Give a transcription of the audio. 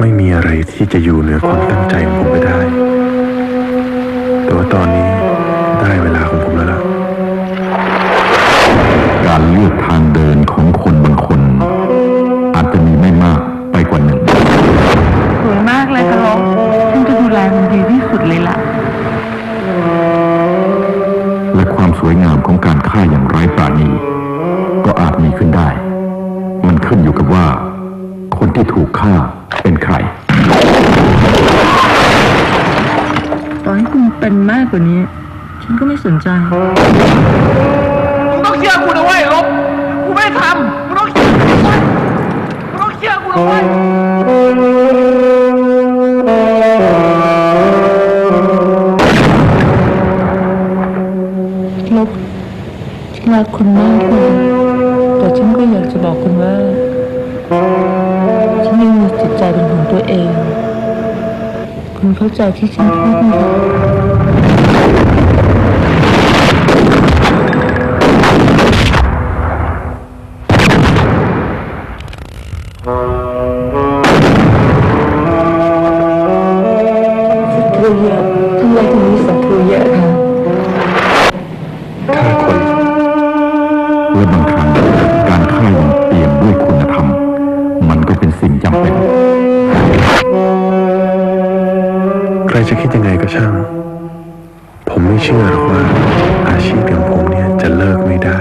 ไม่มีอะไรที่จะอยู่เหนือความตั้งใจของผมไปได้ แต่ว่าตอนนี้ได้เวลาของผมแล้วล่ะ การเลือกทางเดินของคนบางคน อาจจะมีไม่มากไปกว่าหนึ่ง สวยมากเลยค่ะลบฉันจะดูแลมันดีที่สุดเลยล่ะ และความสวยงามของการฆ่าอย่างไร้ปราณี ก็อาจมีขึ้นได้ มันขึ้นอยู่กับว่า คนที่ถูกฆ่าเป็นใคร ต่อให้คุณเป็นมากกว่านี้ ฉันก็ไม่สนใจ มึงต้องเชื่อกูนะเว้ยลบกูไม่ได้ทำมึงต้องเชื่อกูนะเว้ยมึงต้องเชื่อกูนะเว้ยลบฉันรักคุณมากเลยแต่ฉันก็อยากจะบอกคุณว่า ฉันยังมีจิตใจเป็นของตัวเอง คุณเข้าใจที่ฉันพูดไหมคะศัตรูเยอะทำไมถึงมีศัตรูเยอะคะฆ่าคนและบางครั้งการฆ่าอย่าง สิ่งจำเป็น ใครจะคิดยังไงก็ช่าง ผมไม่เชื่อหรอกว่าอาชีพอย่างผมเนี่ยจะเลิกไม่ได้